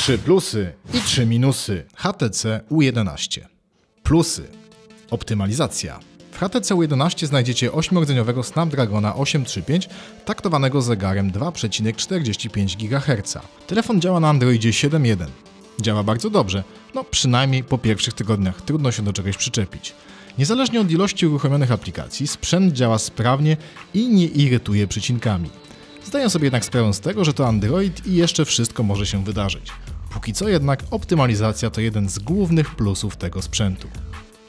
Trzy plusy i trzy minusy HTC U11. Plusy. Optymalizacja. W HTC U11 znajdziecie 8-rdzeniowego Snapdragona 835 taktowanego zegarem 2,45 GHz. Telefon działa na Androidzie 7.1. Działa bardzo dobrze, no przynajmniej po pierwszych tygodniach trudno się do czegoś przyczepić. Niezależnie od ilości uruchomionych aplikacji, sprzęt działa sprawnie i nie irytuje przycinkami. Zdaję sobie jednak sprawę z tego, że to Android i jeszcze wszystko może się wydarzyć. Póki co jednak optymalizacja to jeden z głównych plusów tego sprzętu.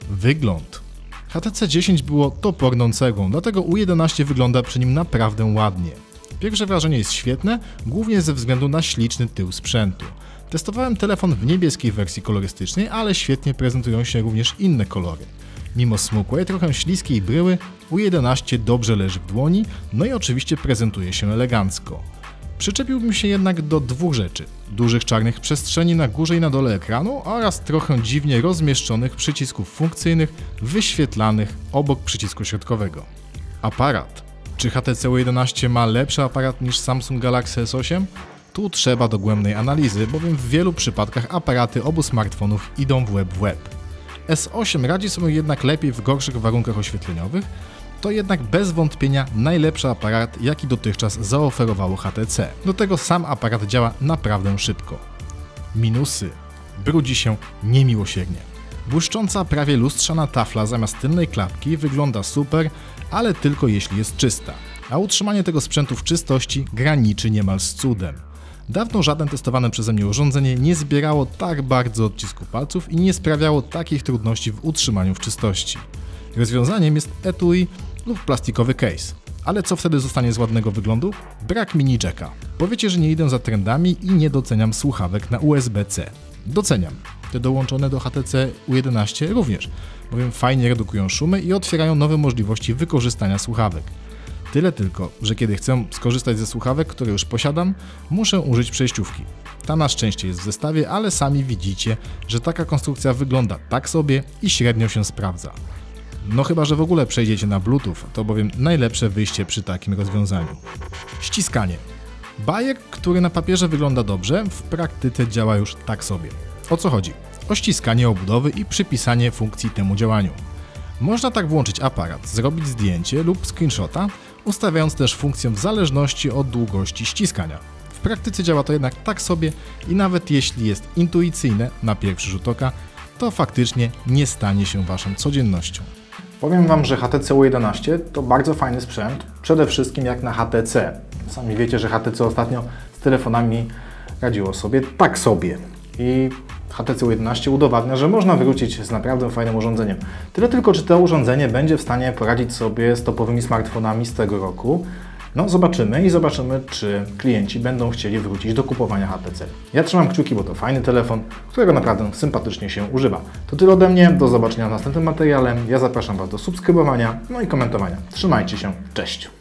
Wygląd. HTC 10 było toporną cegłą, dlatego U11 wygląda przy nim naprawdę ładnie. Pierwsze wrażenie jest świetne, głównie ze względu na śliczny tył sprzętu. Testowałem telefon w niebieskiej wersji kolorystycznej, ale świetnie prezentują się również inne kolory. Mimo smukłej, trochę śliskiej bryły, U11 dobrze leży w dłoni, no i oczywiście prezentuje się elegancko. Przyczepiłbym się jednak do dwóch rzeczy: dużych czarnych przestrzeni na górze i na dole ekranu oraz trochę dziwnie rozmieszczonych przycisków funkcyjnych wyświetlanych obok przycisku środkowego. Aparat. Czy HTC U11 ma lepszy aparat niż Samsung Galaxy S8? Tu trzeba dogłębnej analizy, bowiem w wielu przypadkach aparaty obu smartfonów idą w web w web. S8 radzi sobie jednak lepiej w gorszych warunkach oświetleniowych, to jednak bez wątpienia najlepszy aparat, jaki dotychczas zaoferowało HTC. Do tego sam aparat działa naprawdę szybko. Minusy. Brudzi się niemiłosiernie. Błyszcząca, prawie lustrzana tafla zamiast tylnej klapki wygląda super, ale tylko jeśli jest czysta. A utrzymanie tego sprzętu w czystości graniczy niemal z cudem. Dawno żadne testowane przeze mnie urządzenie nie zbierało tak bardzo odcisków palców i nie sprawiało takich trudności w utrzymaniu w czystości. Rozwiązaniem jest etui lub plastikowy case. Ale co wtedy zostanie z ładnego wyglądu? Brak mini jacka. Powiecie, że nie idę za trendami i nie doceniam słuchawek na USB-C. Doceniam. Te dołączone do HTC U11 również, bowiem fajnie redukują szumy i otwierają nowe możliwości wykorzystania słuchawek. Tyle tylko, że kiedy chcę skorzystać ze słuchawek, które już posiadam, muszę użyć przejściówki. Ta na szczęście jest w zestawie, ale sami widzicie, że taka konstrukcja wygląda tak sobie i średnio się sprawdza. No chyba, że w ogóle przejdziecie na Bluetooth, to bowiem najlepsze wyjście przy takim rozwiązaniu. Ściskanie. Bajek, który na papierze wygląda dobrze, w praktyce działa już tak sobie. O co chodzi? O ściskanie obudowy i przypisanie funkcji temu działaniu. Można tak włączyć aparat, zrobić zdjęcie lub screenshota, ustawiając też funkcję w zależności od długości ściskania. W praktyce działa to jednak tak sobie i nawet jeśli jest intuicyjne na pierwszy rzut oka, to faktycznie nie stanie się waszą codziennością. Powiem Wam, że HTC U11 to bardzo fajny sprzęt, przede wszystkim jak na HTC. Sami wiecie, że HTC ostatnio z telefonami radziło sobie tak sobie. I HTC U11 udowadnia, że można wrócić z naprawdę fajnym urządzeniem. Tyle tylko, czy to urządzenie będzie w stanie poradzić sobie z topowymi smartfonami z tego roku. No zobaczymy i zobaczymy, czy klienci będą chcieli wrócić do kupowania HTC. Ja trzymam kciuki, bo to fajny telefon, którego naprawdę sympatycznie się używa. To tyle ode mnie, do zobaczenia w następnym materiale. Ja zapraszam Was do subskrybowania, no i komentowania. Trzymajcie się, cześć!